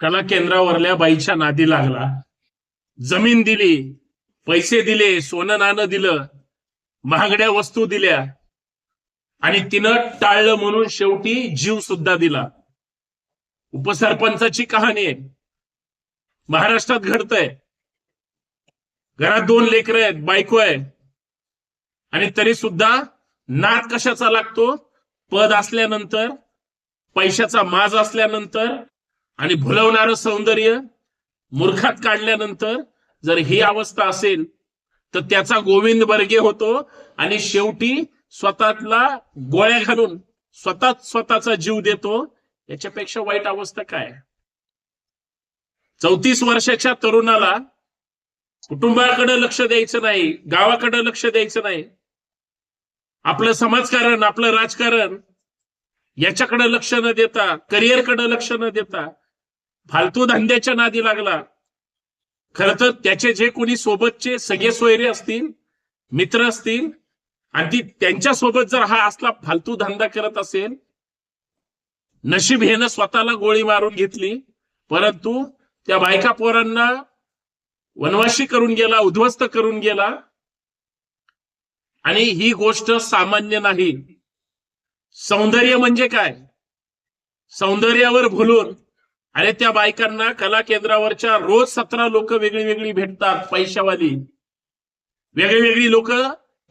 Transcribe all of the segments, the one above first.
कला केंद्रावरल्या बाईच्या नादी लागला. जमीन दिली पैसे दिले सोनं नाणं दिलं महागड्या वस्तू दिल्या. आणि तिनं टाळलं म्हणून शेवटी जीव सुद्धा दिला. उपसरपंचाची कहाणी आहे. महाराष्ट्रात घडतंय. घरात दोन लेकरं आहेत बायको आहे. आणि तरी सुद्धा नाद कशाचा लागतो? पद असल्यानंतर पैशाचा माज असल्यानंतर आणि भुलवणारं सौंदर्य मूर्खात काढल्यानंतर जर ही अवस्था असेल तर त्याचा गोविंद बर्गे होतो आणि शेवटी स्वतःला गोळ्या घालून स्वतःच स्वतःचा जीव देतो. याच्यापेक्षा वाईट अवस्था काय? चौतीस वर्षाच्या तरुणाला कुटुंबाकडे लक्ष द्यायचं नाही गावाकडे लक्ष द्यायचं नाही. आपलं समाजकारण आपलं राजकारण याच्याकडे लक्ष न देता करिअरकडे लक्ष न देता फालतू धंद्याच्या नादी लागला. खर तर त्याचे जे कोणी सोबतचे सगळे सोयरे असतील मित्र असतील आणि ती त्यांच्यासोबत जर हा असला फालतू धंदा करत असेल नशीब हेनं स्वतःला गोळी मारून घेतली परंतु त्या बायका पोरांना वनवाशी करून गेला उद्ध्वस्त करून गेला आणि ही गोष्ट सामान्य नाही. सौंदर्य म्हणजे काय? सौंदर्यावर भुलून आणि त्या बायकांना कला केंद्रावरच्या रोज सतरा लोक वेगळी वेगळी भेटतात पैशावाली. वेगळी वेगळी लोक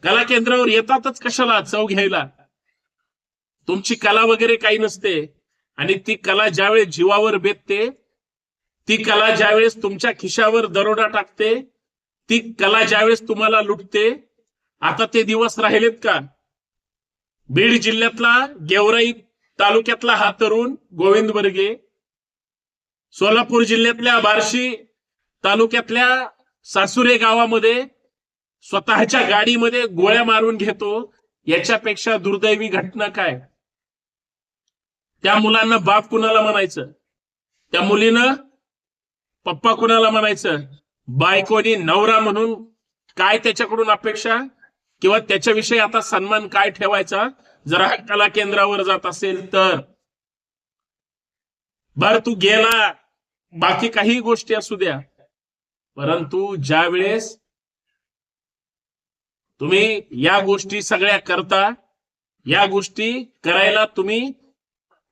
कला केंद्रावर येतातच कशाला चव घ्यायला? तुमची कला वगैरे काही नसते आणि ती कला ज्यावेळेस जीवावर बेतते ती कला ज्यावेळेस तुमच्या खिशावर दरोडा टाकते ती कला ज्यावेळेस तुम्हाला लुटते आता ते दिवस राहिलेत का? बीड जिल्ह्यातला गेवराई तालुक्यातला हा तरुण गोविंद बर्गे सोलापूर जिल्ह्यातल्या बार्शी तालुक्यातल्या सासुरे गावामध्ये स्वतःच्या गाडीमध्ये गोळ्या मारून घेतो. याच्यापेक्षा दुर्दैवी घटना काय? त्या मुलांना बाप कुणाला म्हणायचं? त्या मुलीनं पप्पा कुणाला म्हणायचं? बायकोनी नवरा म्हणून काय त्याच्याकडून अपेक्षा? किंवा त्याच्याविषयी आता सन्मान काय ठेवायचा? जर हा कला केंद्रावर जात असेल तर. बर तू गेला. बाकी काही गोष्टी असू द्या. परंतु ज्या वेळेस तुम्ही या गोष्टी सगळ्या करता या गोष्टी करायला तुम्ही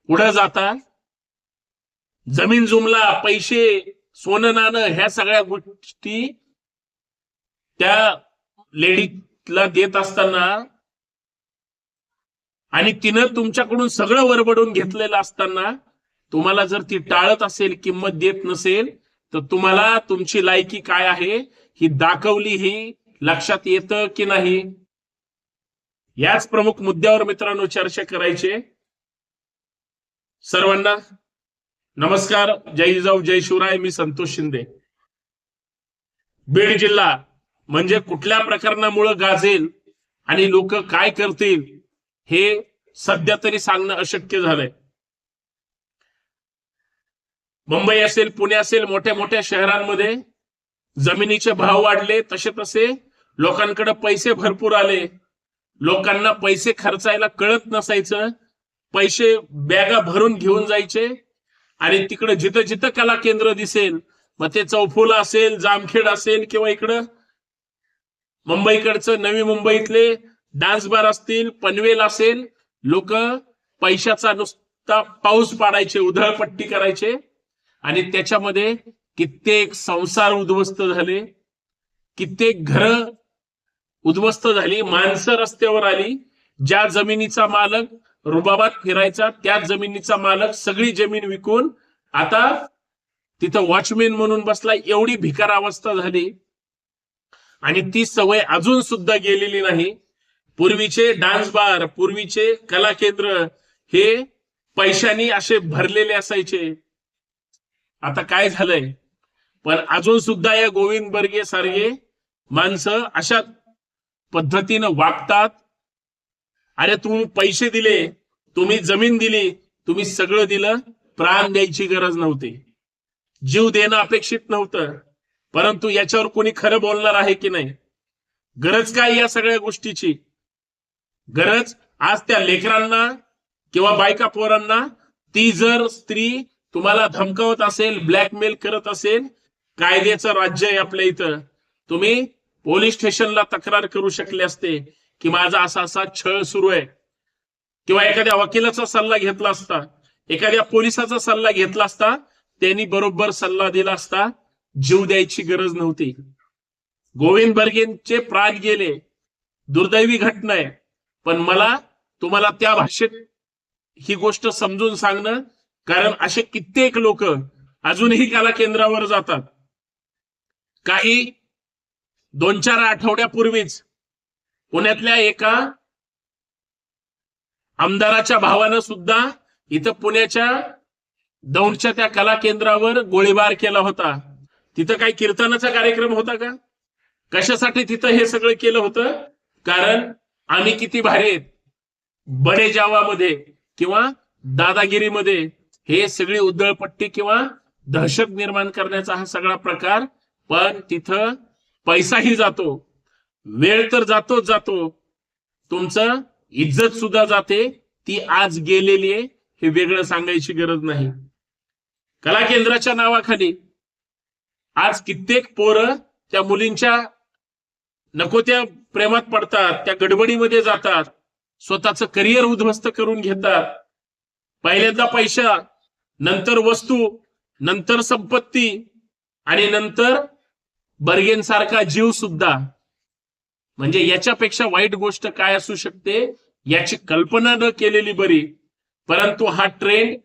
पुढे जाता जमीन जुमला पैसे सोनं नाणं ह्या सगळ्या गोष्टी त्या लेडीला देत असताना आणि तिनं तुमच्याकडून सगळं वरबडून घेतलेलं असताना तुम्हाला जर ती टाळत असेल किंमत देत नसेल तर तुम्हाला तुमची लायकी काय आहे? ही दाखवली ही लक्षात येतं की नाही? याच प्रमुख मुद्द्यावर मित्रांनो चर्चा करायचे सर्वांना नमस्कार. जय जिजाऊ जय शिवराय. मी संतोष शिंदे. बीड जिल्हा म्हणजे कुठल्या प्रकरणामुळे गाजेल आणि लोक काय करतील हे सध्या तरी सांगणं अशक्य झालंय. मुंबई असेल पुणे असेल मोठ्या मोठ्या शहरांमध्ये जमिनीचे भाव वाढले तसे तसे लोकांकडे पैसे भरपूर आले. लोकांना पैसे खर्चायला कळत नसायचं. पैसे बॅगा भरून घेऊन जायचे. आणि तिकडे जिथं जिथं कला केंद्र दिसेल मग ते चौफुला असेल जामखेड असेल किंवा इकडं. मुंबईकडचं नवी मुंबईतले डान्स बार असतील पनवेल असेल लोक पैशाचा नुसता पाऊस पाडायचे उधळपट्टी करायचे. आणि त्याच्यामध्ये कित्येक संसार उद्ध्वस्त झाले. कित्येक घर उद्ध्वस्त झाली. माणसं रस्त्यावर आली. ज्या जमिनीचा मालक रुबाबात फिरायचा त्या जमिनीचा मालक सगळी जमीन विकून आता तिथं वॉचमॅन म्हणून बसला. एवढी भिकार अवस्था झाली. आणि ती सवय अजून सुद्धा गेलेली नाही. पूर्वीचे डान्स बार पूर्वीचे कला केंद्र हे पैशानी असे भरलेले असायचे. आता काय झालंय? पण अजून सुद्धा या गोविंद बर्गे सारखे माणसं अशा पद्धतीनं वागतात. अरे तुम्ही पैसे दिले तुम्ही जमीन दिली तुम्ही सगळं दिलं प्राण द्यायची गरज नव्हती. जीव देणं अपेक्षित नव्हतं. परंतु याच्यावर कोणी खरं बोलणार आहे की नाही? गरज काय या सगळ्या गोष्टीची? गरज आज त्या लेकरांना किंवा बायका पोरांना ती जर स्त्री तुम्हाला धमकावत असेल ब्लॅकमेल करत असेल कायद्याचं राज्य आहे आपल्या इथं. तुम्ही पोलीस स्टेशनला तक्रार करू शकले असते की माझा असा असा छळ सुरू आहे. किंवा एखाद्या वकिलाचा सल्ला घेतला असता एखाद्या पोलिसाचा सल्ला घेतला असता त्यांनी बरोबर सल्ला दिला असता जीव द्यायची गरज नव्हती. गोविंद बर्गेंचे प्राण गेले. दुर्दैवी घटना आहे. पण मला तुम्हाला त्या भाषेत ही गोष्ट समजून सांगणं कारण असे कित्येक लोक अजूनही कला केंद्रावर जातात. काही दोन चार आठवड्यापूर्वीच पुण्यातल्या एका आमदाराच्या भावानं सुद्धा इथं पुण्याच्या दौंडच्या त्या कला केंद्रावर गोळीबार केला होता. तिथं काही कीर्तनाचा कार्यक्रम होता का? कशासाठी तिथं हे सगळं केलं होतं? कारण आम्ही किती भारी आहेत. बडे जावामध्ये किंवा दादागिरीमध्ये हे सगळी उद्दळपट्टी किंवा दहशत निर्माण करण्याचा हा सगळा प्रकार पण तिथं पैसाही जातो. वेळ तर जातोच जातो. तुमचं इज्जत सुद्धा जाते. ती आज गेलेली आहे हे वेगळं सांगायची गरज नाही. कला केंद्राच्या नावाखाली आज कित्येक पोरं त्या मुलींच्या नको त्या प्रेमात पडतात त्या गडबडीमध्ये जातात स्वतःचं करिअर उद्ध्वस्त करून घेतात. पहिल्यांदा पैसा नंतर वस्तू नंतर संपत्ती आणि नंतर बर्गेनसारखा जीव सुद्धा. म्हणजे याच्यापेक्षा वाईट गोष्ट काय असू शकते? याची कल्पना न केलेली बरी. परंतु हा ट्रेंड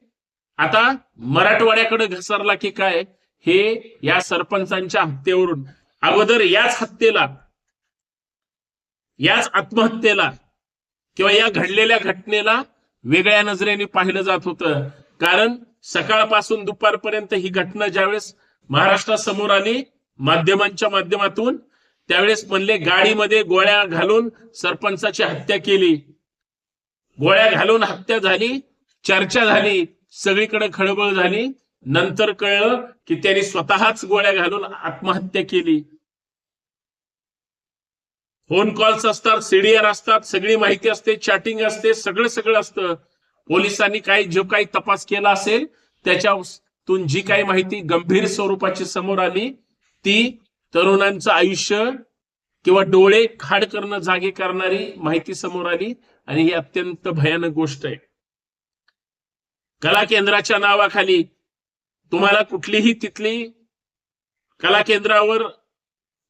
आता मराठवाड्याकडे घसरला की काय? हे या सरपंचांच्या हत्येवरून. अगोदर याच हत्येला याच आत्महत्येला किंवा या घडलेल्या घटनेला वेगळ्या नजरेने पाहिलं जात होतं. कारण सकाळपासून दुपारपर्यंत ही घटना ज्यावेळेस महाराष्ट्रासमोर आली माध्यमांच्या माध्यमातून त्यावेळेस म्हणले गाडीमध्ये गोळ्या घालून सरपंचाची हत्या केली. गोळ्या घालून हत्या झाली चर्चा झाली सगळीकडे खळबळ झाली. नंतर कळलं की त्यांनी स्वतःच गोळ्या घालून आत्महत्या केली. फोन कॉल्स असतात सीडीआर असतात सगळी माहिती असते चॅटिंग असते सगळं सगळं असतं. पोलिसांनी काही जो काही तपास केला असेल त्याच्यातून जी काही माहिती गंभीर स्वरूपाची समोर आली ती तरुणांचं आयुष्य किंवा डोळे खाड करणं जागे करणारी माहिती समोर आली आणि ही अत्यंत भयानक गोष्ट आहे. कला केंद्राच्या नावाखाली तुम्हाला कुठलीही तिथली कला केंद्रावर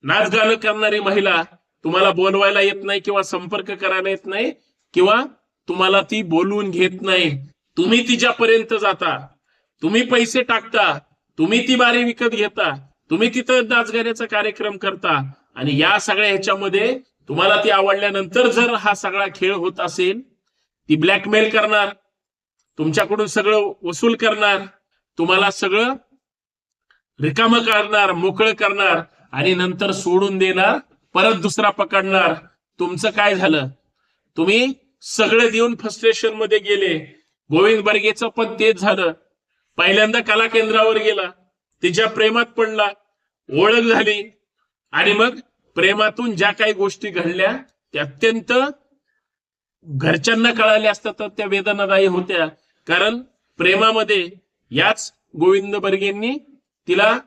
नाचगाणं करणारी महिला तुम्हाला बोलवायला येत नाही किंवा संपर्क करायला येत नाही किंवा तुम्हाला ती बोलवून घेत नाही. तुम्ही तिच्यापर्यंत जाता. तुम्ही पैसे टाकता. तुम्ही ती बारी विकत घेता. तुम्ही तिथं नाचगाण्याचा कार्यक्रम करता. आणि या सगळ्या ह्याच्यामध्ये तुम्हाला ती आवडल्यानंतर जर हा सगळा खेळ होत असेल ती ब्लॅकमेल करणार. तुमच्याकडून सगळं वसूल करणार. तुम्हाला सगळं रिकामं करणार मोकळं करणार. आणि नंतर सोडून देणार परत दुसरा पकडणार. तुमचं काय झालं? तुम्ही सगळं देऊन फ्रस्ट्रेशनमध्ये गेले. गोविंद बर्गेचं पण तेच झालं. पहिल्यांदा कला केंद्रावर गेला. तिच्या प्रेमात पडला. ओळख झाली. आणि मग प्रेमातून ज्या काही गोष्टी घडल्या त्या अत्यंत घरच्यांना कळाल्या असतात तर त्या वेदनादायी होत्या. कारण प्रेमामध्ये याच गोविंद बर्गेंनी तिला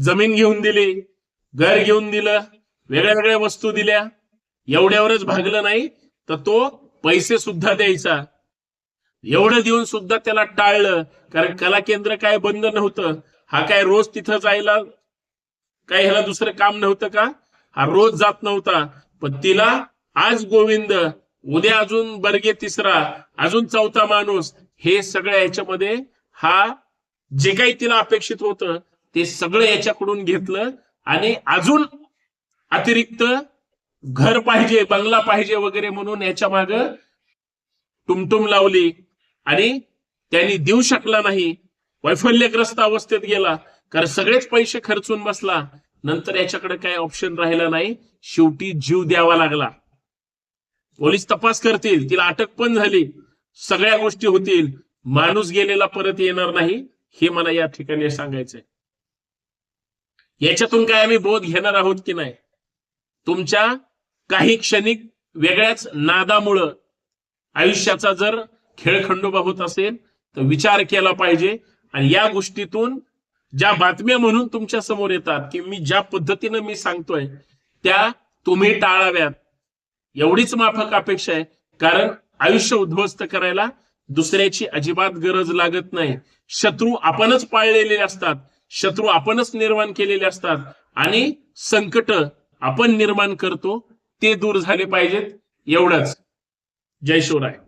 जमीन घेऊन दिली घर घेऊन दिलं वेगळ्या वेगळ्या वस्तू दिल्या. एवढ्यावरच भागलं नाही तर तो पैसे सुद्धा द्यायचा. एवढं देऊन सुद्धा त्याला टाळलं. कारण कला केंद्र काय बंद नव्हतं. हा काय रोज तिथं जायला काय ह्याला दुसरं काम नव्हतं का? हा रोज जात नव्हता. पण तिला आज गोविंद उद्या अजून बर्गे तिसरा अजून चौथा माणूस हे सगळं याच्यामध्ये हा जे काही तिला अपेक्षित होतं ते सगळं याच्याकडून घेतलं. आणि अजून अतिरिक्त घर पाहिजे बंगला पाहिजे वगैरे म्हणून याच्या माग टुमटुम लावली. आणि त्यांनी देऊ शकला नाही. वैफल्यग्रस्त अवस्थेत गेला. कारण सगळेच पैसे खर्चून बसला. नंतर याच्याकडे काय ऑप्शन राहिला नाही. शेवटी जीव द्यावा लागला. पोलीस तपास करतील. तिला अटक पण झाली. सगळ्या गोष्टी होतील. माणूस गेलेला परत येणार नाही. हे मला या ठिकाणी सांगायचंय. याच्यातून काय आम्ही बोध घेणार आहोत की नाही? तुमच्या काही क्षणिक वेगळ्याच नादामुळं आयुष्याचा जर खेळखंडोबा होत असेल तर विचार केला पाहिजे. आणि या गोष्टीतून ज्या बातम्या म्हणून तुमच्यासमोर येतात की मी ज्या पद्धतीनं मी सांगतोय त्या तुम्ही टाळाव्यात. एवढीच माफक अपेक्षा आहे. कारण आयुष्य उद्ध्वस्त करायला दुसऱ्याची अजिबात गरज लागत नाही. शत्रू आपणच पाळलेले असतात. शत्रू आपणच निर्माण केलेले असतात. आणि संकट आपण निर्माण करतो ते दूर झाले पाहिजेत एवढंच. जय शिवराय.